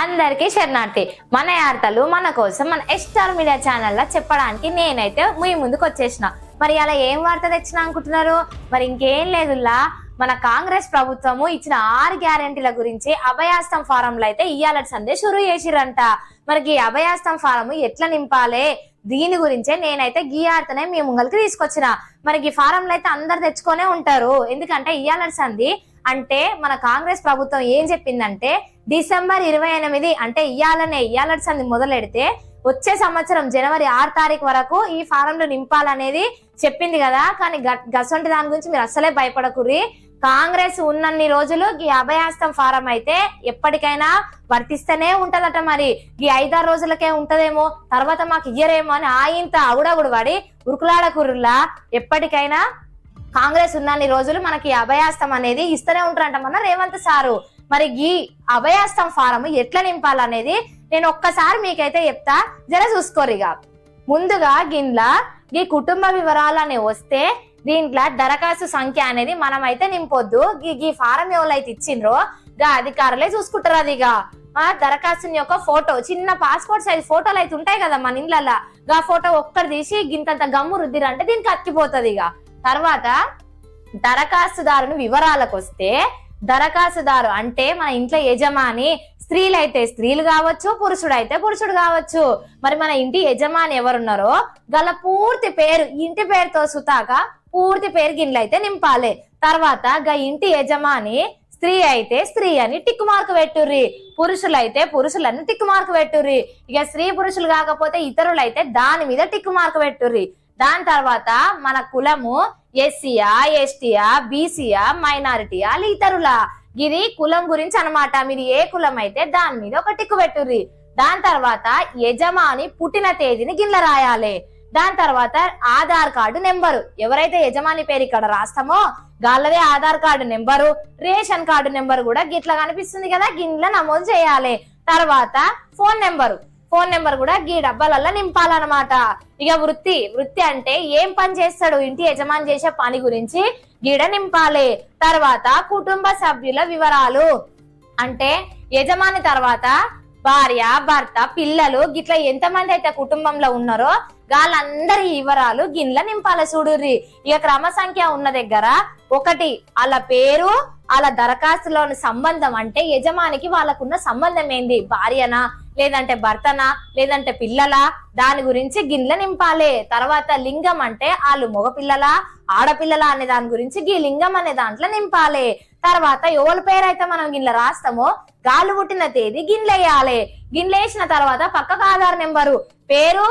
అందరికీ శరణార్థి. మన యార్తలు మన కోసం మన ఎస్టార్ మీడియా ఛానల్లో చెప్పడానికి నేనైతే మీ ముందుకు వచ్చేసిన. మరి అలా ఏం వార్త తెచ్చిన అనుకుంటున్నారు? మరి ఇంకేం లేదులా మన కాంగ్రెస్ ప్రభుత్వము ఇచ్చిన ఆరు గ్యారెంటీల గురించి అభయాస్తం ఫారంలో అయితే ఇయ్యాలటి సందే షురు చేసిరంట. మరి ఈ అభయాస్తం ఫారం ఎట్లా నింపాలే? దీని గురించే నేనైతే గీ ఆర్తనే మీ ముంగలికి తీసుకొచ్చిన. మరి ఈ ఫారంలో అయితే అందరు తెచ్చుకొనే ఉంటారు. ఎందుకంటే ఇయ్యాలటి సంది అంటే మన కాంగ్రెస్ ప్రభుత్వం ఏం చెప్పిందంటే డిసెంబర్ ఇరవై ఎనిమిది అంటే ఇయ్యాలనే ఇయ్యాల సంది మొదలెడితే వచ్చే సంవత్సరం జనవరి ఆరు తారీఖు వరకు ఈ ఫారంలు నింపాలనేది చెప్పింది కదా. కానీ గ- గసొంటి దాని గురించి మీరు అస్సలే భయపడకుర్రి. కాంగ్రెస్ ఉన్నన్ని రోజులు ఈ అభయాస్తం ఫారం అయితే ఎప్పటికైనా వర్తిస్తూనే ఉంటదట మరి. ఈ ఐదారు రోజులకే ఉంటదేమో తర్వాత మాకు ఇయ్యరేమో అని ఆయింత అగుడగుడు పడి ఉరుకులాడకుర్రులా ఎప్పటికైనా కాంగ్రెస్ ఉన్నన్ని రోజులు మనకి అభయాస్తం అనేది ఇస్తూనే ఉంటారంట మన రేవంత్ సారు. మరి ఈ అభయాస్తం ఫారం ఎట్లా నింపాలనేది నేను ఒక్కసారి మీకైతే చెప్తా. జర చూసుకోరిగా. ముందుగా గిన్లా ఈ కుటుంబ వివరాలని వస్తే దీంట్లో దరఖాస్తు సంఖ్య అనేది మనం అయితే నింపొద్దు. ఈ- ఈ ఫారం ఎవరైతే ఇచ్చిండ్రో గా అధికారులే చూసుకుంటారు అదిగా ఆ దరఖాస్తు యొక్క ఫోటో చిన్న పాస్పోర్ట్ సైజ్ ఫోటోలు అయితే ఉంటాయి కదా మన ఇండ్లల్లో గా ఫోటో ఒక్కటి తీసి గింతంత గమ్ము రుద్దిరంటే దీనికి అక్కిపోతుంది ఇక తర్వాత దరఖాస్తుదారుని వివరాలకు వస్తే దరఖాస్తుదారు అంటే మన ఇంట్లో యజమాని స్త్రీలైతే స్త్రీలు కావచ్చు పురుషుడు అయితే పురుషుడు కావచ్చు. మరి మన ఇంటి యజమాని ఎవరున్నారో గల పూర్తి పేరు ఇంటి పేరుతో సుతాక పూర్తి పేరు గిన్నెలు అయితే నింపాలి. తర్వాత గా ఇంటి యజమాని స్త్రీ అయితే స్త్రీ అని టిక్ మార్క్ పెట్టుర్రి. పురుషులైతే పురుషులని టిక్ మార్క్ పెట్టుర్రి. ఇక స్త్రీ పురుషులు కాకపోతే ఇతరులైతే దాని మీద టిక్ మార్క్ పెట్టుర్రి. దాని తర్వాత మన కులము ఎస్సీయా ఎస్టీయా బీసీయా మైనారిటీయా ఇతరులా? ఇది కులం గురించి అన్నమాట. మీరు ఏ కులం అయితే దాని మీద ఒక టిక్కు పెట్టుర్రి. దాని తర్వాత యజమాని పుట్టిన తేదీని గిన్నె రాయాలి. దాని తర్వాత ఆధార్ కార్డు నెంబరు. ఎవరైతే యజమాని పేరు ఇక్కడ రాస్తామో గాళ్ళదే Aadhaar card number. Ration card number కూడా గిట్లా కనిపిస్తుంది కదా గిన్నె నమోదు చేయాలి. తర్వాత ఫోన్ నెంబరు. ఫోన్ నెంబర్ కూడా గీ డబ్బాలల్లో నింపాలన్నమాట. ఇక వృత్తి వృత్తి అంటే ఏం పని చేస్తాడు ఇంటి యజమాని చేసే పని గురించి గీడ నింపాలి. తర్వాత కుటుంబ సభ్యుల వివరాలు. అంటే యజమాని తర్వాత భార్య భర్త పిల్లలు గిట్లా ఎంతమంది అయితే కుటుంబంలో ఉన్నారో వాళ్ళందరి వివరాలు గిన్నెల నింపాలి చూడుర్రి. ఇక క్రమ సంఖ్య ఉన్న దగ్గర ఒకటి వాళ్ళ పేరు వాళ్ళ దరఖాస్తులోని సంబంధం అంటే యజమానికి వాళ్ళకున్న సంబంధం ఏంది? భార్యనా? లేదంటే భర్తనా లేదంటే పిల్లలా? దాని గురించి గిన్నెల నింపాలి. తర్వాత లింగం అంటే వాళ్ళు మగపిల్లలా ఆడపిల్లలా అనే దాని గురించి గీ లింగం అనే దాంట్లో నింపాలి. తర్వాత ఎవరి పేరు అయితే మనం గిన్నె రాస్తామో గాలు పుట్టిన తేదీ గిన్నెలేయాలి. గిన్నెలేసిన తర్వాత పక్కకు ఆధార్ నెంబరు. పేరు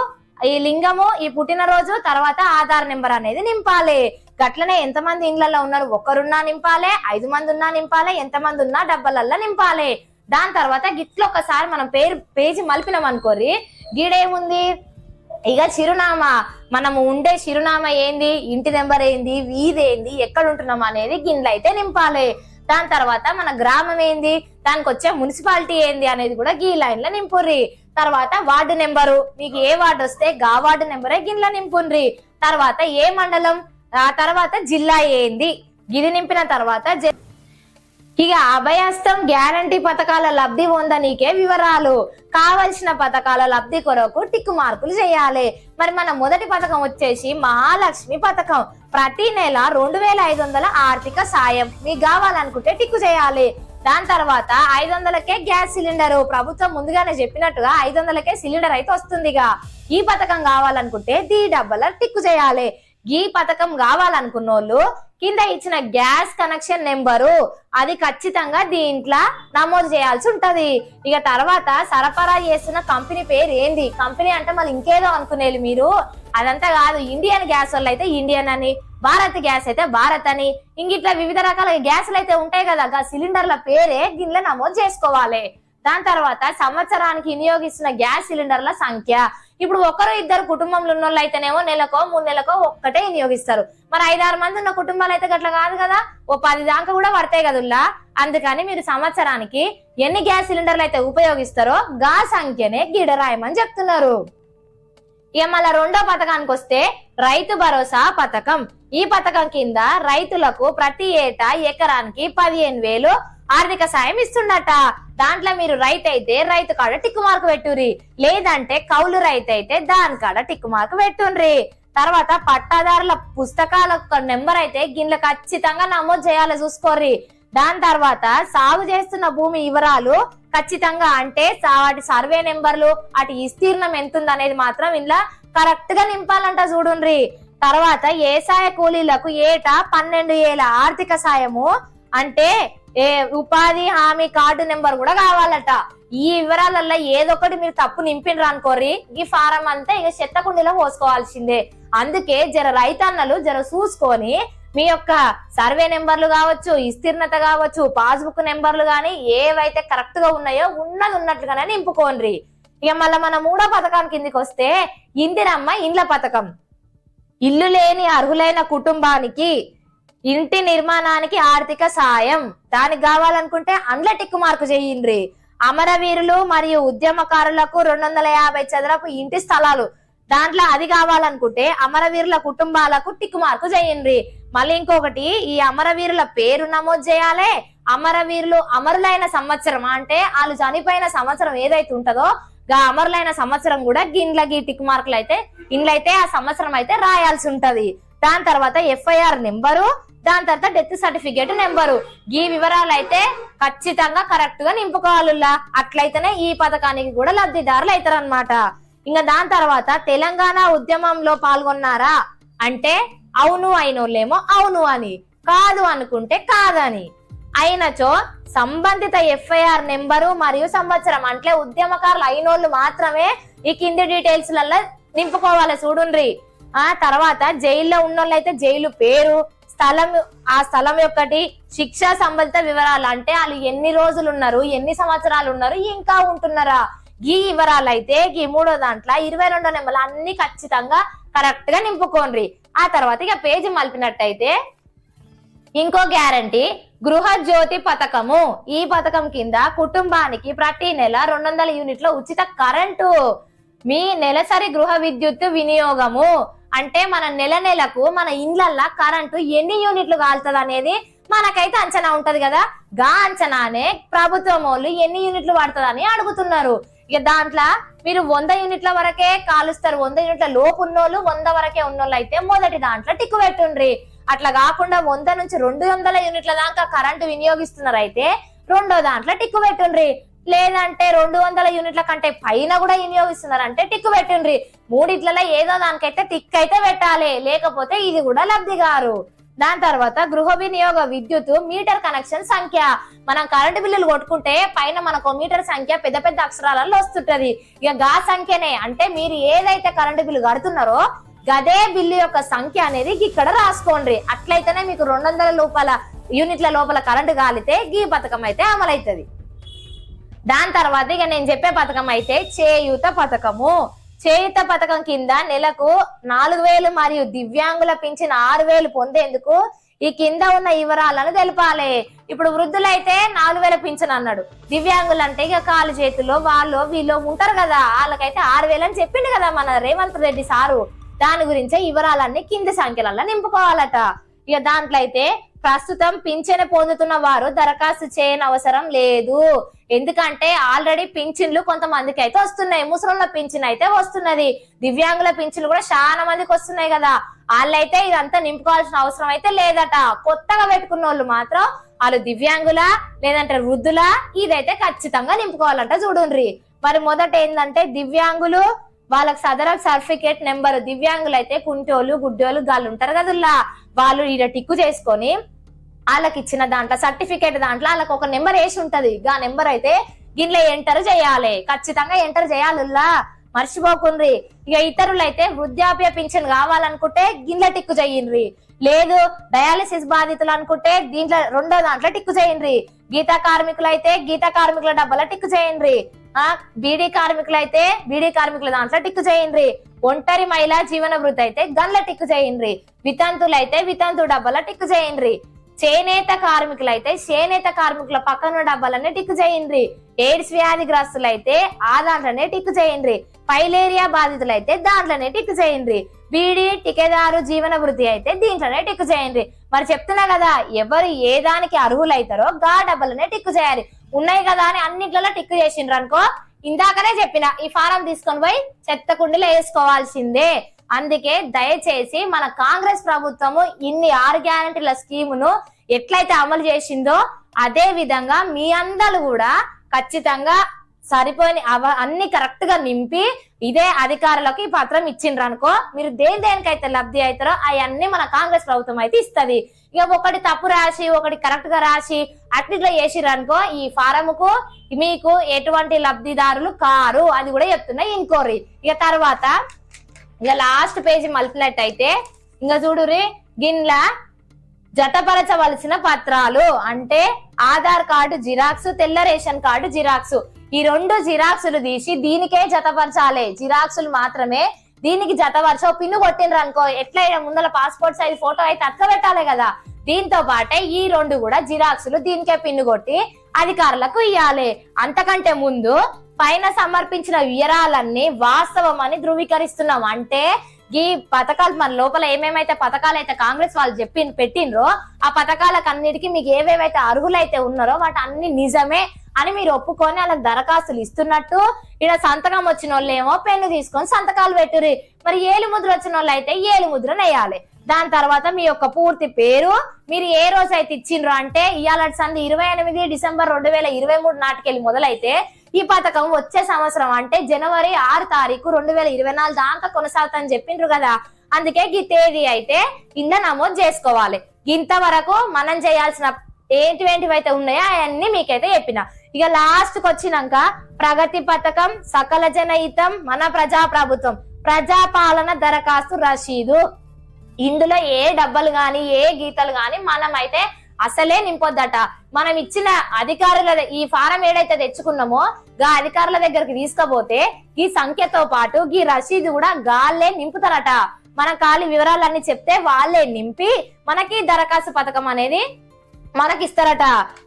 ఈ లింగము ఈ పుట్టినరోజు తర్వాత ఆధార్ నెంబర్ అనేది నింపాలి. గట్లనే ఎంతమంది ఇండ్లలో ఉన్నారు? ఒక్కరున్నా నింపాలి ఐదు మంది ఉన్నా నింపాలి ఎంతమంది ఉన్నా డబ్బలల్లో నింపాలి. దాని తర్వాత గిట్ల ఒకసారి మనం పేరు పేజీ మలిపినాం అనుకోరి గీడేముంది? ఇక చిరునామా. మనము ఉండే చిరునామా ఏంది? ఇంటి నెంబర్ ఏంది? వీధి ఏంది ఎక్కడ ఉంటున్నాం అనేది గిన్నెలు అయితే నింపాలి. దాని తర్వాత మన గ్రామం ఏంది? దానికి వచ్చే మున్సిపాలిటీ ఏంది అనేది కూడా గీ లైన్లో నింపుర్రి. తర్వాత వార్డు నెంబరు. మీకు ఏ వార్డు వస్తే గా వార్డు నెంబరే గిన్నెల నింపుండ్రి. తర్వాత ఏ మండలం? ఆ తర్వాత జిల్లా ఏంది? గిది నింపిన తర్వాత ఇక అభయస్తం గ్యారంటీ పథకాల లబ్ధి పొందనీకే వివరాలు. కావలసిన పథకాల లబ్ధి కొరకు టిక్ మార్కులు చేయాలి. మరి మన మొదటి పథకం వచ్చేసి మహాలక్ష్మి పథకం. ప్రతి నెల రెండు వేల ఐదు వందల ఆర్థిక సాయం. మీకు కావాలనుకుంటే టిక్కు చేయాలి. దాని తర్వాత ఐదు వందలకే గ్యాస్ సిలిండర్. ప్రభుత్వం ముందుగానే చెప్పినట్టుగా ఐదు వందలకే సిలిండర్ అయితే వస్తుందిగా. ఈ పథకం కావాలనుకుంటే దీ డబ్బల టిక్కు చేయాలి. ఈ పథకం కావాలనుకున్న వాళ్ళు కింద ఇచ్చిన గ్యాస్ కనెక్షన్ నెంబరు అది ఖచ్చితంగా దీంట్లో నమోదు చేయాల్సి ఉంటది. ఇక తర్వాత సరఫరా చేస్తున్న కంపెనీ పేరు ఏంది? కంపెనీ అంటే మళ్ళీ ఇంకేదో అనుకునేది మీరు. అదంతా కాదు ఇండియన్ గ్యాస్ వాళ్ళు అయితే ఇండియన్ అని భారత్ గ్యాస్ అయితే భారత్ అని. ఇంక ఇట్లా వివిధ రకాల గ్యాసులు అయితే ఉంటాయి కదా గా సిలిండర్ల పేరే దీనిలో నమోదు చేసుకోవాలి. దాని తర్వాత సంవత్సరానికి వినియోగిస్తున్న గ్యాస్ సిలిండర్ల సంఖ్య. ఇప్పుడు ఒకరు ఇద్దరు కుటుంబంలో ఉన్న వాళ్ళు అయితేనేమో నెలకో మూడు నెలకో ఒక్కటే వినియోగిస్తారు. మరి ఐదారు మంది ఉన్న కుటుంబాలు అయితే అట్లా కాదు కదా? ఓ పది దాకా కూడా పడతాయి కదుల్లా? అందుకని మీరు సంవత్సరానికి ఎన్ని గ్యాస్ సిలిండర్లు అయితే ఉపయోగిస్తారో గా సంఖ్యనే గిడ రాయమని చెప్తున్నారు. ఇక మళ్ళా రెండో పథకానికి వస్తే రైతు భరోసా పథకం. ఈ పథకం కింద రైతులకు ప్రతి ఏటా ఎకరానికి పదిహేను వేలు ఆర్థిక సాయం ఇస్తుండట దాంట్లో మీరు రైతు అయితే రైతు కాడ టిక్ మార్క్ పెట్టుర్రి. లేదంటే కౌలు రైతు అయితే దాని కాడ టిక్ మార్క్ పెట్టుండ్రి తర్వాత పట్టాదారుల పుస్తకాల నెంబర్ అయితే గిన్నె ఖచ్చితంగా నమోదు చేయాలి చూసుకోర్రి. దాని తర్వాత సాగు చేస్తున్న భూమి వివరాలు ఖచ్చితంగా అంటే వాటి సర్వే నెంబర్లు అటు విస్తీర్ణం ఎంత అనేది మాత్రం ఇంట్లో కరెక్ట్గా నింపాలంట చూడుండ్రి. తర్వాత ఏసాయ కూలీలకు ఏటా పన్నెండు ఏళ్ళ ఆర్థిక సాయము అంటే ఏ ఉపాధి హామీ కార్డు నెంబర్ కూడా కావాలట. ఈ వివరాలల్లో ఏదొకటి మీరు తప్పు నింపినరు అనుకోర్రి ఈ ఫారం అంతా ఇక చెత్త కుండీలో పోసుకోవాల్సిందే. అందుకే జర రైతన్నలు జర చూసుకొని మీ యొక్క సర్వే నెంబర్లు కావచ్చు విస్తీర్ణత కావచ్చు పాస్బుక్ నెంబర్లు కానీ ఏవైతే కరెక్ట్గా ఉన్నాయో ఉన్నది ఉన్నట్లుగానే నింపుకోండి ఇక మళ్ళీ మన మూడో పథకం కిందికి వస్తే ఇందిరమ్మ ఇండ్ల పథకం. ఇల్లు లేని అర్హులైన కుటుంబానికి ఇంటి నిర్మాణానికి ఆర్థిక సాయం. దానికి కావాలనుకుంటే అండ్ల టిక్కు మార్కు చేయండి అమరవీరులు మరియు ఉద్యమకారులకు రెండు వందల యాభై చదరపు ఇంటి స్థలాలు. దాంట్లో అది కావాలనుకుంటే అమరవీరుల కుటుంబాలకు టిక్కు మార్కు చేయండి మళ్ళీ ఇంకొకటి ఈ అమరవీరుల పేరు నమోదు చేయాలి. అమరవీరులు అమరులైన సంవత్సరం అంటే వాళ్ళు చనిపోయిన సంవత్సరం ఏదైతే ఉంటుందో గా అమరులైన సంవత్సరం కూడా గిన్ల గీ టిక్ మార్కులు అయితే ఇండ్లైతే ఆ సంవత్సరం అయితే రాయాల్సి ఉంటది. దాని తర్వాత ఎఫ్ఐఆర్ నెంబరు దాని తర్వాత డెత్ సర్టిఫికేట్ నెంబరు. ఈ వివరాలు అయితే ఖచ్చితంగా కరెక్ట్గా నింపుకోవాలి అట్లయితేనే ఈ పథకానికి కూడా లబ్ధిదారులు అవుతారు అనమాట ఇంకా దాని తర్వాత తెలంగాణ ఉద్యమంలో పాల్గొన్నారా? అంటే అవును అయినోళ్ళేమో అవును అని. కాదు అనుకుంటే కాదని. అయినచో సంబంధిత ఎఫ్ఐఆర్ నెంబరు మరియు సంవత్సరం అంటే ఉద్యమకారులు అయినోళ్ళు మాత్రమే ఈ కింది డీటెయిల్స్లలో నింపుకోవాలి చూడుండ్రి. ఆ తర్వాత జైల్లో ఉన్నోళ్ళు అయితే జైలు పేరు స్థలం ఆ స్థలం యొక్కటి శిక్షా సంబంధిత వివరాలు అంటే వాళ్ళు ఎన్ని రోజులు ఉన్నారు ఎన్ని సంవత్సరాలు ఉన్నారు ఇంకా ఉంటున్నారా? ఈ వివరాలు అయితే ఈ మూడో దాంట్లో ఇరవై రెండో నెంబర్లు అన్ని ఖచ్చితంగా కరెక్ట్గా నింపుకోండి. ఆ తర్వాత ఇక పేజీ మలిపినట్టయితే ఇంకో గ్యారంటీ గృహ జ్యోతి పథకము. ఈ పథకం కింద కుటుంబానికి ప్రతి నెల రెండు వందల యూనిట్ల ఉచిత కరెంటు మీ నెలసరి గృహ విద్యుత్ వినియోగము. అంటే మన నెల నెలకు మన ఇండ్లల్లా కరెంటు ఎన్ని యూనిట్లు కాలుతుంది అనేది మనకైతే అంచనా ఉంటది కదా. గా అంచనానే ప్రభుత్వం వాళ్ళు ఎన్ని యూనిట్లు పడుతుందని అడుగుతున్నారు. ఇక దాంట్లో మీరు వంద యూనిట్ల వరకే కాలుస్తారు. వంద యూనిట్ల లోపు ఉన్నోళ్ళు వంద వరకే ఉన్నోళ్ళు అయితే మొదటి దాంట్లో టిక్కు పెట్టుండ్రి. అట్లా కాకుండా వంద నుంచి రెండు వందల యూనిట్ల దాకా కరెంటు వినియోగిస్తున్నారు అయితే రెండో దాంట్లో టిక్కు పెట్టుండ్రి. లేదంటే రెండు వందల యూనిట్ల కంటే పైన కూడా వినియోగిస్తున్నారు. అంటే టిక్ పెట్టిండ్రి. మూడిట్లలో ఏదో దానికైతే టిక్ అయితే పెట్టాలి. లేకపోతే ఇది కూడా లబ్ధి గారు. దాని తర్వాత గృహ వినియోగ విద్యుత్ మీటర్ కనెక్షన్ సంఖ్య. మనం కరెంటు బిల్లులు కొట్టుకుంటే పైన మనకు మీటర్ సంఖ్య పెద్ద పెద్ద అక్షరాలలో వస్తుంటది. ఇక గా సంఖ్యనే. అంటే మీరు ఏదైతే కరెంటు బిల్లు కడుతున్నారో గదే బిల్లు యొక్క సంఖ్య అనేది ఇక్కడ రాసుకోండి అట్లయితేనే మీకు రెండు వందల లోపల యూనిట్ల లోపల కరెంటు కాలితే ఈ పథకం అయితే అమలవుతుంది దాని తర్వాత ఇక నేను చెప్పే పథకం అయితే చేయూత పథకము. చేయూత పథకం కింద నెలకు నాలుగు వేలు మరియు దివ్యాంగుల పింఛన్ ఆరు వేలు పొందేందుకు ఈ కింద ఉన్న వివరాలను తెలపాలి. ఇప్పుడు వృద్ధులైతే నాలుగు వేల పింఛన్ అన్నాడు. దివ్యాంగులు అంటే ఇక కాలు చేతుల్లో వాళ్ళు వీళ్ళు ఉంటారు కదా వాళ్ళకైతే ఆరు వేలు అని చెప్పిండు కదా మన రేవంత్ రెడ్డి సారు. దాని గురించే వివరాలన్నీ కింది సంఖ్యలలో నింపుకోవాలట. ఇక దాంట్లో అయితే ప్రస్తుతం పింఛను పొందుతున్న వారు దరఖాస్తు చేయని అవసరం లేదు. ఎందుకంటే ఆల్రెడీ పింఛన్లు కొంతమందికి అయితే వస్తున్నాయి. ముసలిళ్ళ పింఛన్ అయితే వస్తున్నది. దివ్యాంగుల పింఛన్లు కూడా చాలా మందికి వస్తున్నాయి కదా. వాళ్ళైతే ఇదంతా నింపుకోవాల్సిన అవసరం అయితే లేదట. కొత్తగా పెట్టుకున్న వాళ్ళు మాత్రం వాళ్ళు దివ్యాంగుల లేదంటే వృద్ధుల ఇదైతే ఖచ్చితంగా నింపుకోవాలంట చూడుండ్రి. మరి మొదట ఏంటంటే దివ్యాంగులు వాళ్ళకి సదరం సర్టిఫికేట్ నెంబర్ దివ్యాంగులు అయితే కుంటోళ్ళు గుడ్డోళ్ళు గాళ్ళు ఉంటారు కదల్లా. వాళ్ళు ఈడ టిక్కు చేసుకొని వాళ్ళకి ఇచ్చిన దాంట్లో సర్టిఫికేట్ దాంట్లో వాళ్ళకి ఒక నెంబర్ వేసి ఉంటది. ఆ నెంబర్ అయితే గిన్నె ఎంటర్ చేయాలి. ఖచ్చితంగా ఎంటర్ చేయాలిల్లా. మర్చిపోకుండ్రి. ఇక ఇతరులైతే వృద్ధాప్య పింఛన్ కావాలనుకుంటే గిన్నె టిక్కు చెయ్యండ్రి లేదు డయాలిసిస్ బాధితులు అనుకుంటే దీంట్లో రెండో దాంట్లో టిక్కు చేయండి. గీతా కార్మికులు అయితే గీతా కార్మికుల డబ్బల టిక్కు చేయండి. ఆ బీడీ కార్మికులు అయితే బీడీ కార్మికుల దాంట్లో టిక్కు చేయండి. ఒంటరి మహిళా జీవన వృద్ధి అయితే గన్ల టిక్కు చేయండి. వితంతులు అయితే వితంతు డబ్బల టిక్కు చేయండి. చేనేత కార్మికులు అయితే చేనేత కార్మికుల పక్కన డబ్బాలన్నీ టిక్కు చేయండి. ఎయిడ్స్ వ్యాధిగ్రస్తులు అయితే ఆ దాంట్లోనే టిక్కు చేయండి. ఫైలేరియా బాధితులు అయితే దాంట్లోనే టిక్కు చేయండి. బీడీ టికెదారు జీవన వృద్ధి అయితే దీంట్లోనే టిక్కు చేయండి. మరి చెప్తున్నా కదా ఎవరు ఏ దానికి అర్హులైతారో గా డబ్బులనే టిక్కు చేయాలి. ఉన్నాయి కదా అని అన్నిట్లలో టిక్ చేసిండ్రు అనుకో ఇందాకనే చెప్పిన ఈ ఫారం తీసుకొని పోయి చెత్త కుండీలో వేసుకోవాల్సిందే. అందుకే దయచేసి మన కాంగ్రెస్ ప్రభుత్వము ఇన్ని ఆరు గ్యారంటీల స్కీమును ఎట్లయితే అమలు చేసిందో అదే విధంగా మీ అందరూ కూడా ఖచ్చితంగా సరిపోయిన అవ అన్ని కరెక్ట్గా నింపి ఇదే అధికారులకు ఈ పత్రం ఇచ్చిండ్రు అనుకో మీరు దేని దేనికైతే లబ్ధి అవుతారో అవన్నీ మన కాంగ్రెస్ ప్రభుత్వం అయితే ఇస్తుంది. ఇక ఒకటి తప్పు రాసి ఒకటి కరెక్ట్గా రాసి అట్లా చేసిర్రు అనుకో ఈ ఫారముకు మీకు ఎటువంటి లబ్ధిదారులు కారు అది కూడా చెప్తున్నాయి ఇంకోరి ఇక తర్వాత ఇక లాస్ట్ పేజీ మలిపినట్టయితే ఇంకా చూడురి గిన్లా జతపరచవలసిన పత్రాలు అంటే ఆధార్ కార్డు జిరాక్స్ తెల్ల రేషన్ కార్డు జిరాక్స్. ఈ రెండు జిరాక్సులు తీసి దీనికే జతపరచాలి. జిరాక్సులు మాత్రమే దీనికి జతపరచ పిన్ను కొట్టిండ్రు అనుకో ఎట్లయినా ముందర పాస్పోర్ట్ సైజ్ ఫోటో అయితే అక్క పెట్టాలి కదా. దీంతో పాటే ఈ రెండు కూడా జిరాక్సులు దీనికే పిన్ను కొట్టి అధికారులకు ఇవ్వాలి అంతకంటే ముందు పైన సమర్పించిన వివరాలన్నీ వాస్తవం అని ధృవీకరిస్తున్నాం. అంటే ఈ పథకాలు మన లోపల ఏమేమైతే పథకాలు అయితే కాంగ్రెస్ వాళ్ళు చెప్పి పెట్టినరో ఆ పథకాలకు అన్నిటికీ మీకు ఏవేవైతే అర్హులైతే ఉన్నారో వాటి అన్ని నిజమే అని మీరు ఒప్పుకొని వాళ్ళకి దరఖాస్తులు ఇస్తున్నట్టు ఇక్కడ సంతకం వచ్చిన వాళ్ళు ఏమో పెన్ను తీసుకొని సంతకాలు పెట్టుర్రి. మరి ఏలు ముద్ర వచ్చిన వాళ్ళు అయితే ఏలు ముద్ర వేయాలి దాని తర్వాత మీ యొక్క పూర్తి పేరు మీరు ఏ రోజు అయితే ఇచ్చిండ్రు అంటే ఇవాళ సంది ఇరవై ఎనిమిది డిసెంబర్ రెండు వేల ఇరవై మూడు నాటికెళ్ళి మొదలైతే ఈ పథకం వచ్చే సంవత్సరం అంటే జనవరి ఆరు తారీఖు రెండు వేల ఇరవై నాలుగు దాకా కొనసాగుతుందని చెప్పిండ్రు కదా. అందుకే ఈ తేదీ అయితే కింద నమోదు చేసుకోవాలి. ఇంతవరకు మనం చేయాల్సిన ఏంటివేంటివి అయితే ఉన్నాయో అవన్నీ మీకైతే చెప్పిన. ఇక లాస్ట్కి వచ్చినాక ప్రగతి పథకం సకల జనహితం మన ప్రజా ప్రభుత్వం ప్రజాపాలన దరఖాస్తు రసీదు ఇందులో ఏ డబ్బలు గాని ఏ గీతలు గాని మనం అయితే అసలే నింపొద్దట. మనం ఇచ్చిన అధికారుల ఈ ఫారం ఏడైతే తెచ్చుకున్నామో గా అధికారుల దగ్గరికి తీసుకపోతే ఈ సంఖ్యతో పాటు ఈ రసీదు కూడా గాల్లే నింపుతారట. మన ఖాళీ వివరాలన్నీ చెప్తే వాళ్ళే నింపి మనకి దరఖాస్తు పథకం అనేది మనకి ఇస్తారట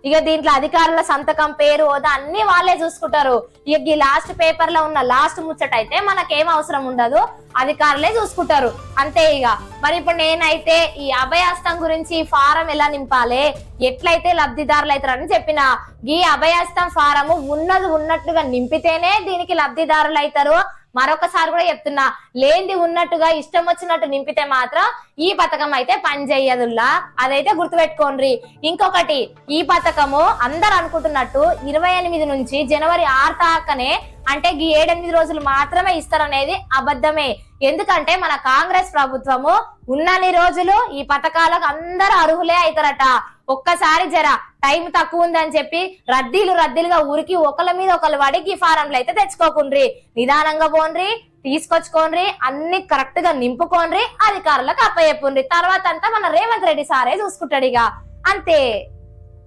ఇక దీంట్లో అధికారుల సంతకం పేరు హోదా అన్ని వాళ్ళే చూసుకుంటారు. ఇక ఈ లాస్ట్ పేపర్లో ఉన్న లాస్ట్ ముచ్చట అయితే మనకేం అవసరం ఉండదు. అధికారులే చూసుకుంటారు. అంతే ఇక. మరి ఇప్పుడు నేనైతే ఈ అభయాస్తం గురించి ఫారం ఎలా నింపాలి? ఎట్లయితే లబ్ధిదారులు అవుతారని చెప్పిన. ఈ అభయాస్తం ఫారము ఉన్నది ఉన్నట్టుగా నింపితేనే దీనికి లబ్ధిదారులు అవుతారు మరొకసారి కూడా చెప్తున్నా లేనిది ఉన్నట్టుగా ఇష్టం వచ్చినట్టు నింపితే మాత్రం ఈ పథకం అయితే పనిచేయదుల్లా. అదైతే గుర్తుపెట్టుకోండి. ఇంకొకటి ఈ పథకము అందరు అనుకుంటున్నట్టు ఇరవై ఎనిమిది నుంచి జనవరి ఆరు తాకనే అంటే ఈ ఏడెనిమిది రోజులు మాత్రమే ఇస్తారనేది అబద్ధమే. ఎందుకంటే మన కాంగ్రెస్ ప్రభుత్వము ఉన్నన్ని రోజులు ఈ పథకాలకు అందరూ అర్హులే అవుతారట. ఒక్కసారి జర టైం తక్కువ ఉందని చెప్పి రద్దీలు రద్దీలుగా ఉరికి ఒకళ్ళ మీద ఒకళ్ళు వడికి ఈ ఫారంలు అయితే తెచ్చుకోకుండ్రి. నిదానంగా పోండ్రి తీసుకొచ్చుకోండ్రి అన్ని కరెక్ట్గా నింపుకోండ్రి అధికారులకు అప్పచెప్పుండ్రి. తర్వాత అంతా మన రేవంత్ రెడ్డి సారే చూసుకుంటాడు ఇక. అంతే.